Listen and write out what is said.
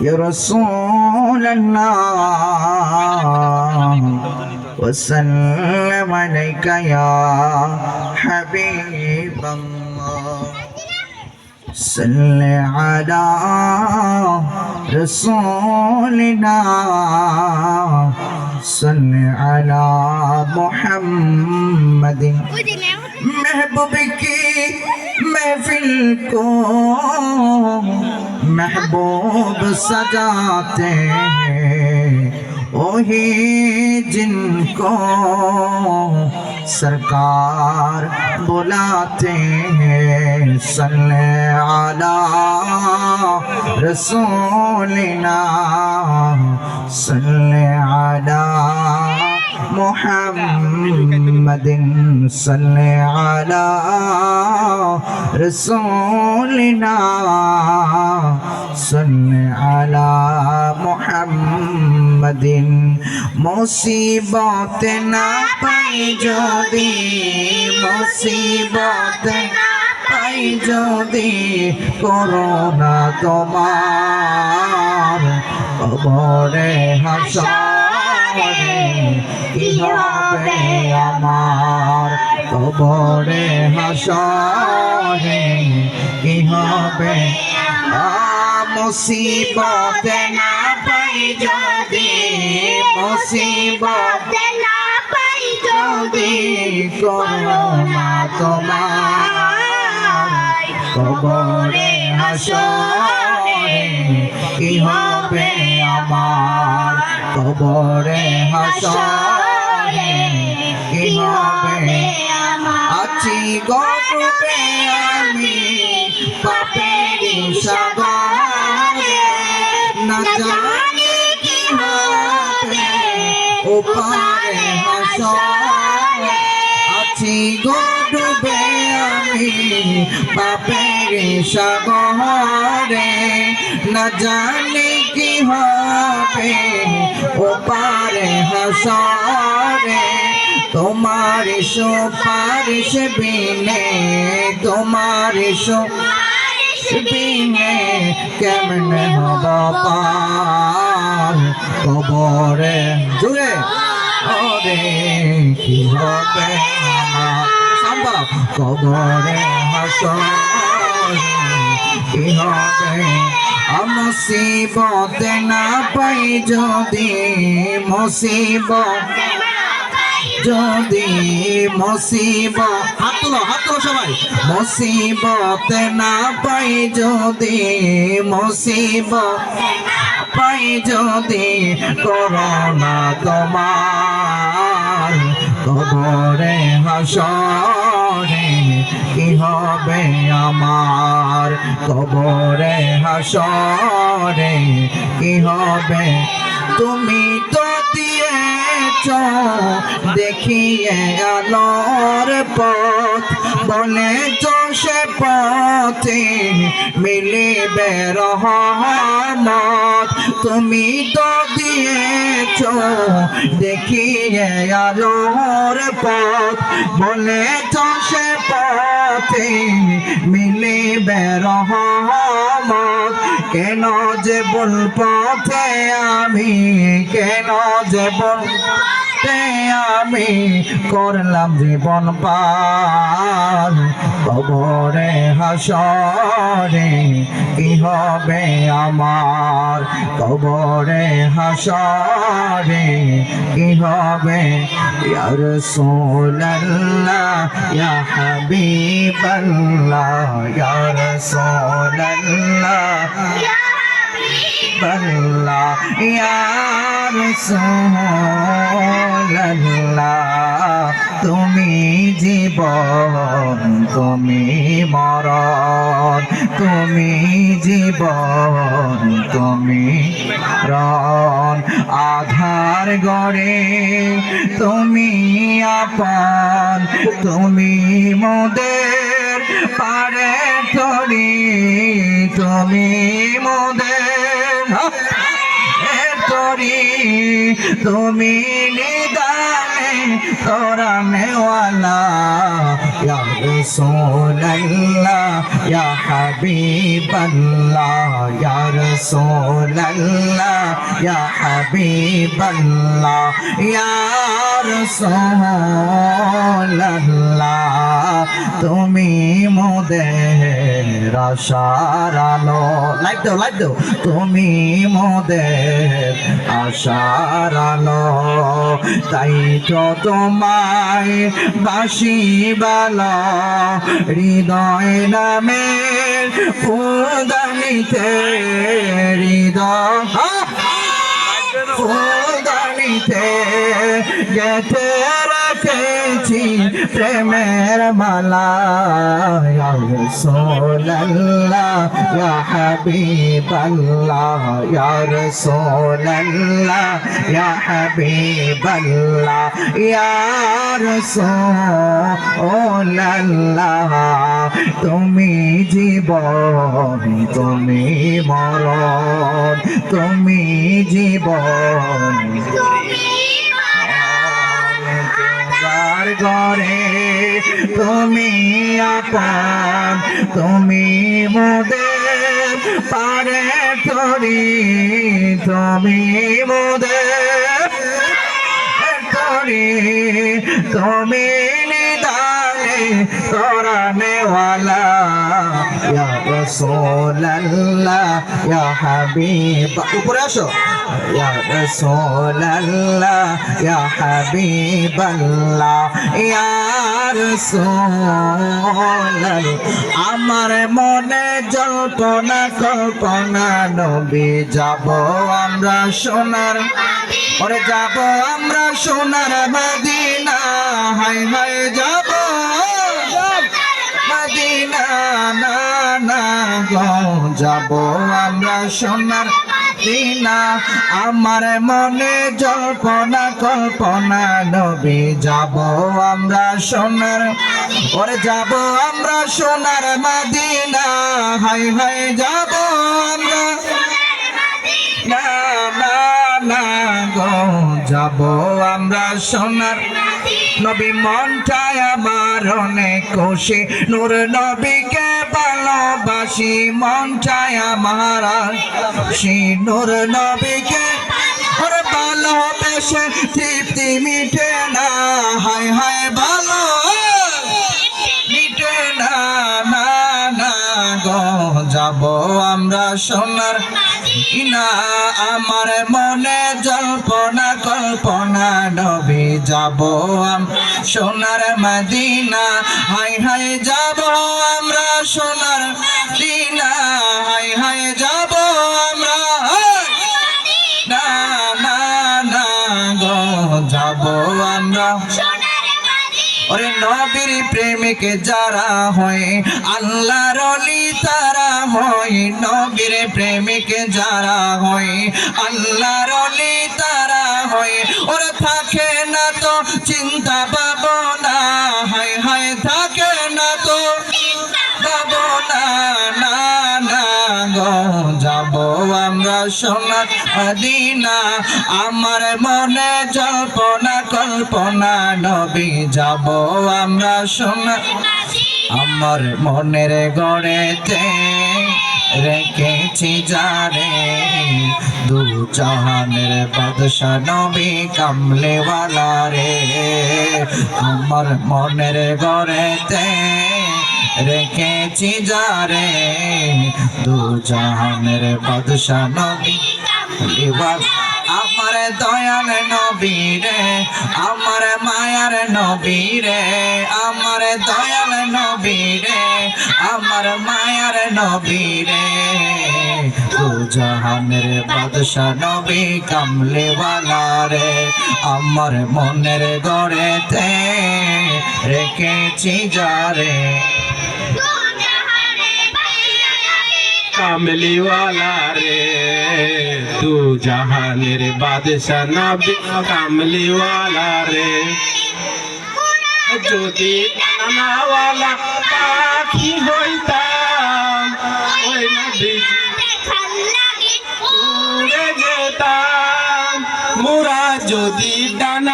یا رسول اللہ وسلم علیک یا حبیب اللہ صلی علی رسولنا. صلی علی محمد. محبوب کی محفل کو महबूब सजाते हैं वही जिनको सरकार बुलाते हैं सल्ले अला रसूलिना सल्ले अला محمد صل على رسولنا صل على محمد মুসিবত না পাই যদি মুসিবত না পাই যদি করোনা তোমার কবরে হবে আমার কবরে হাসরে কি হবে মুসিবত না পাই যদি মুসিবত যদি করোনা তোমার কবরে হাসরে কি হবে আমার? কবরে হাসরে কি হবে আছি গর্বে আমি পাপেরি সাগরে। না জানি কি হবে, ওপারে হাসরে আছি গর্বে আমি পাপেরি সাগরে না জানি কি হবে ওপারে হাসরে। তোমার সুপারিশ বিনে, তোমার সুপারিশ বিনে কেমনে হব পার? কবরে। জুড়ে। ওরে কি হবে কবরে হাসরে কি হবে মুসিবত না পাই যদি মুসিবত যদি মুসিবত হাত তুলো হাত তুলো সবাই মুসিবত না পাই যদি মুসিবত পাই যদি করোনা তোমার কবরে হাসরে, কি হবে আমার? কবরে হাসরে, কি হবে? তুমি তো দিয়েছ, দেখিয়ে আলোর পথ। বলে তো সে পথে মিলিবে রহমত তুমি তো দিয়েছ, দেখিয়ে আলোর পথ। বলে তো সে পথে মিলিবে রহমত কেন যে বল পথে আমি, কেন যে বল পথে আমি করলাম জীবন পার। কবরে হাসরে কি হবে আমার? কবরে হাসরে কি হবে? ইয়া রাসূলুল্লাহ, ইয়া হাবিবাল্লাহ, ইয়া রাসূলুল্লাহ। বল্লা ইয়ার সোহল্লাহ তুমি জীবন তুমি মরণ তুমি জীবন তুমি রণ আধার গড়ে তুমি আপন তুমি মোদের পারে তরি তুমি মোদের তুমি নিদানে তোরা নেওয়ালা ইয়া رسول الله يا حبيب الله يا رسول الله يا حبيب الله يا رسول الله তুমি মোদের আশার আলো লাইক দাও লাইক দাও তুমি মোদের আশার আলো তাই তো তোমায় বাসি বালা হৃদয় নামে ফুলদানিতে হৃদয় ফুলদানিতে গেতে রেখেছি প্রেমের মালা। ইয়া হাবিবাল্লাহ, ইয়া রাসূলুল্লাহ, ইয়া হাবিবাল্লাহ, ইয়া রাসূলুল্লাহ। তুমি জীবন, তুমি মরণ, তুমি জীবন। তোমার ঘরে, তুমি আপন তুমি মোদে পারে তরি, তুমি মোদের তরি, তুমি নিদানে তোরা ওয়ালা ইয়া রাসূলুল্লাহ ইয়া হাবিব উপরে আসো। ইয়া রাসূলুল্লাহ ইয়া হাবিবাল্লাহ ইয়া রাসূলুল্লাহ আমার মনে জল্পনা কল্পনা নবী যাব আমরা সোনার ওরে যাব আমরা সোনার মদিনা। হাই হাই যাব। মদিনা না যাব আমরা সোনার দিনা আমার মনে জল্পনা, কল্পনা, নবী যাব আমরা সোনার ওরে যাব আমরা সোনার মদিনা। হাই হাই, যাব আমরা না না না গো। যাব আমরা সোনার নবী মনটায় আমার অনেক খুশি। নূর নবীকে ভালোবাসি মনটায় আমার সে নূর নবীকে ভালোবেসে তৃপ্তি মিটে না, হায় হায় ভালো। মিটে না না না গো, যাব আমরা সোনার। না আমার মনে জল্পনা কল্পনা নবী যাব আম- সোনার মদিনা, হাই হাই যাব আমরা সোনার দিনা হাই হাই যাব আমরা না না না গো, যাব আমরা। ওরে নবীর প্রেমিক যারা হয়, আল্লাহর অলি তারা হয়, নবীর প্রেমিক যারা হয়, আল্লাহর অলি চিন্তা ভাবনা, হায় হায় থাকে না তো। ভাবনা, না না গো, যাব আমরা সোনার মদিনা। আমার মনে জল্পনা, কল্পনা, নবী, যাব আমরা সোনার আমার মনের গড়েতে রেখেছি যারে। দু জাহানের বাদশা নবী কামলেওয়ালা রে। আমার মনের গড়েতে রেখেছি যারে দু জাহানের বাদশা নবী কামলেওয়ালা আমার দয়াল নবী রে আমার মায়ার নবী রে আমার দয়াল নবী রে আমার মায়ার নবী রে দু জাহানের বাদশা নবী কামলেওয়ালা রে আমার মনের গড়েতে রেখেছি যারে। কামলিওয়ালা রে তু জাহানের বাদশা নবী কামলিওয়ালা রে। যদি নানাওয়ালা পাখি হইতাম, ওই নবী উড়ে যেতাম। মোরা যদি ডানা